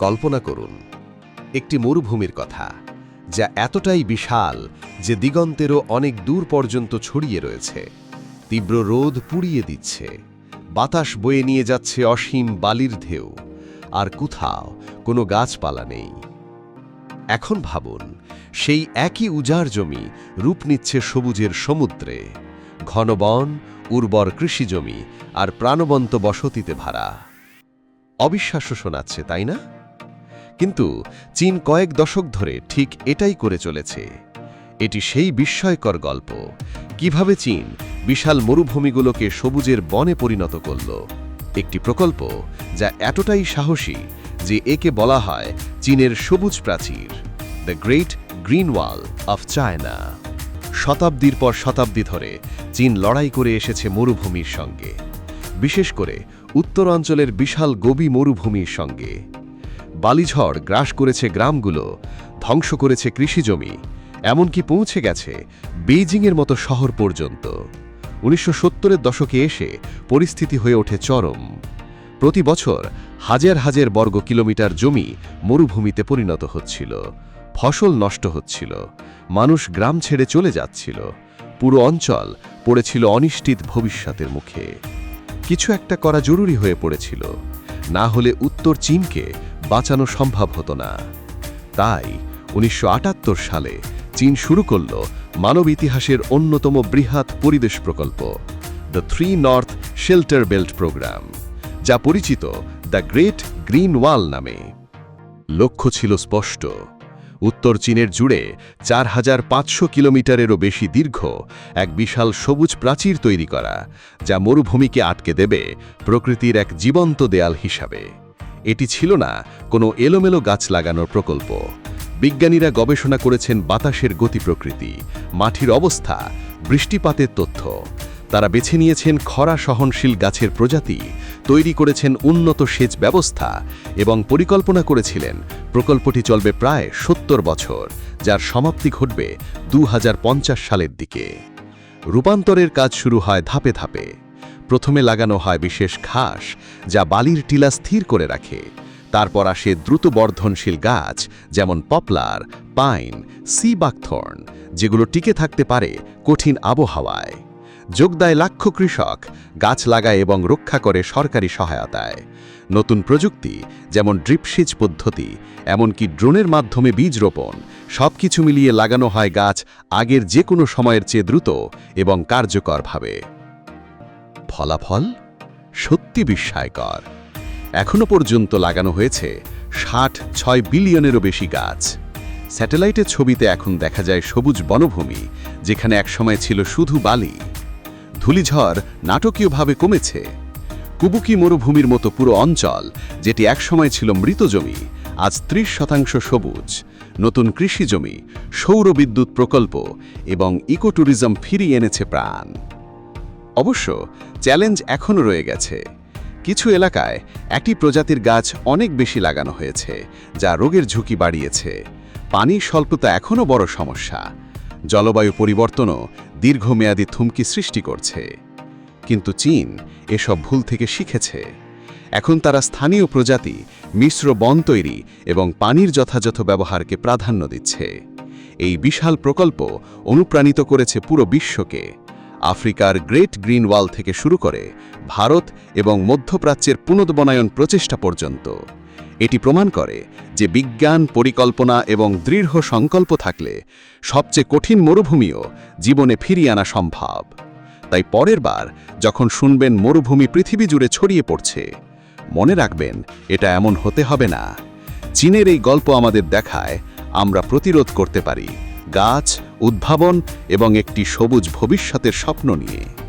কল্পনা করুন, একটি মরুভূমির কথা, যা এতটাই বিশাল যে দিগন্তেরও অনেক দূর পর্যন্ত ছড়িয়ে রয়েছে। তীব্র রোদ পুড়িয়ে দিচ্ছে, বাতাস বয়ে নিয়ে যাচ্ছে অসীম বালির ঢেউ, আর কোথাও কোনো গাছপালা নেই। এখন ভাবুন, সেই একই উজাড় জমি রূপ নিচ্ছে সবুজের সমুদ্রে, ঘন বন, উর্বর কৃষিজমি আর প্রাণবন্ত বসতিতে ভরা। অবিশ্বাস্য শোনাচ্ছে, তাই না? কিন্তু চীন কয়েক দশক ধরে ঠিক এটাই করে চলেছে। এটি সেই বিস্ময়কর গল্প, কীভাবে চীন বিশাল মরুভূমিগুলোকে সবুজের বনে পরিণত করল। একটি প্রকল্প যা এতটাই সাহসী যে একে বলা হয় চীনের সবুজ প্রাচীর, the great green wall of China শতাব্দীর পর শতাব্দী ধরে চীন লড়াই করে এসেছে মরুভূমির সঙ্গে, বিশেষ করে উত্তরাঞ্চলের বিশাল গবি মরুভূমির সঙ্গে। বালিঝড় গ্রাস করেছে গ্রামগুলো, ধ্বংস করেছে কৃষিজমি এমনকি পৌঁছে গেছে বেইজিংয়ের মতো শহর পর্যন্ত। উনিশশো সত্তরের দশকে এসে পরিস্থিতি হয়ে ওঠে চরম। প্রতি বছর হাজার হাজার বর্গ কিলোমিটার জমি মরুভূমিতে পরিণত হচ্ছিল, ফসল নষ্ট হচ্ছিল, মানুষ গ্রাম ছেড়ে চলে যাচ্ছিল, পুরো অঞ্চল পড়েছিল অনিশ্চিত ভবিষ্যতের মুখে। কিছু একটা করা জরুরি হয়ে পড়েছিল, না হলে উত্তর চীনকে বাঁচানো সম্ভব হতো না। তাই উনিশশো আটাত্তর সালে চীন শুরু করল মানব ইতিহাসের অন্যতম বৃহৎ পরিবেশ প্রকল্প the three north shelter belt programme যা পরিচিত দ্য গ্রেট গ্রিন ওয়াল নামে। লক্ষ্য ছিল স্পষ্ট। উত্তর চীনের জুড়ে চার হাজার পাঁচশো কিলোমিটারেরও বেশি দীর্ঘ এক বিশাল সবুজ প্রাচীর তৈরি করা, যা মরুভূমিকে আটকে দেবে প্রকৃতির এক জীবন্ত দেয়াল হিসাবে। এটি ছিল না কোনো এলোমেলো গাছ লাগানোর প্রকল্প। বিজ্ঞানীরা গবেষণা করেছেন বাতাসের গতি প্রকৃতি, মাটির অবস্থা, বৃষ্টিপাতের তথ্য। তারা বেছে নিয়েছেন খরা সহনশীল গাছের প্রজাতি, তৈরি করেছেন উন্নত সেচ ব্যবস্থা এবং পরিকল্পনা করেছিলেন প্রকল্পটি চলবে প্রায় সত্তর বছর, যার সমাপ্তি ঘটবে দু হাজার পঞ্চাশ সালের দিকে। রূপান্তরের কাজ শুরু হয় ধাপে ধাপে। প্রথমে লাগানো হয় বিশেষ ঘাস, যা বালির টিলা স্থির করে রাখে। তারপর আসে দ্রুত বর্ধনশীল গাছ, যেমন পপলার, পাইন, সি বাকথর্ন, যেগুলো টিকে থাকতে পারে কঠিন আবহাওয়ায়। যোগ দেয় লাক্ষ কৃষক, গাছ লাগায় এবং রক্ষা করে সরকারি সহায়তায়। নতুন প্রযুক্তি, যেমন ড্রিপসিজ পদ্ধতি, এমনকি ড্রোনের মাধ্যমে বীজ রোপণ, সবকিছু মিলিয়ে লাগানো হয় গাছ আগের যে কোনো সময়ের চেয়ে দ্রুত এবং কার্যকরভাবে। ফলাফল সত্যি বিস্ময়কর। এখনও পর্যন্ত লাগানো হয়েছে ষাট ছয় বিলিয়নেরও বেশি গাছ। স্যাটেলাইটের ছবিতে এখন দেখা যায় সবুজ বনভূমি, যেখানে একসময় ছিল শুধু বালি। ধূলিঝড় নাটকীয়ভাবে কমেছে। কুবুকি মরুভূমির মতো পুরো অঞ্চল, যেটি একসময় ছিল মৃত জমি, আজ ত্রিশ শতাংশ সবুজ। নতুন কৃষি জমি সৌর বিদ্যুৎ প্রকল্প এবং ইকোট্যুরিজম ফিরিয়ে এনেছে প্রাণ। অবশ্য চ্যালেঞ্জ এখনও রয়ে গেছে। কিছু এলাকায় একই প্রজাতির গাছ অনেক বেশি লাগানো হয়েছে, যা রোগের ঝুঁকি বাড়িয়েছে। পানির স্বল্পতা এখনও বড় সমস্যা। জলবায়ু পরিবর্তনও দীর্ঘমেয়াদী থুমকি সৃষ্টি করছে। কিন্তু চীন এসব ভুল থেকে শিখেছে। এখন তারা স্থানীয় প্রজাতি, মিশ্র বন তৈরি এবং পানির যথাযথ ব্যবহারকে প্রাধান্য দিচ্ছে। এই বিশাল প্রকল্প অনুপ্রাণিত করেছে পুরো বিশ্বকে। আফ্রিকার গ্রেট গ্রিন ওয়াল থেকে শুরু করে ভারত এবং মধ্যপ্রাচ্যের পুনর্বনায়ন প্রচেষ্টা পর্যন্ত। এটি প্রমাণ করে যে বিজ্ঞান, পরিকল্পনা এবং দৃঢ় সংকল্প থাকলে সবচেয়ে কঠিন মরুভূমিও জীবনে ফিরিয়ে আনা সম্ভব। তাই পরের বার যখন শুনবেন মরুভূমি পৃথিবী জুড়ে ছড়িয়ে পড়ছে, মনে রাখবেন এটা এমন হতে হবে না। চীনের এই গল্প আমাদের দেখায় আমরা প্রতিরোধ করতে পারি। গাছ উদ্ভাবন এবং একটি সবুজ ভবিষ্যতের স্বপ্ন নিয়ে।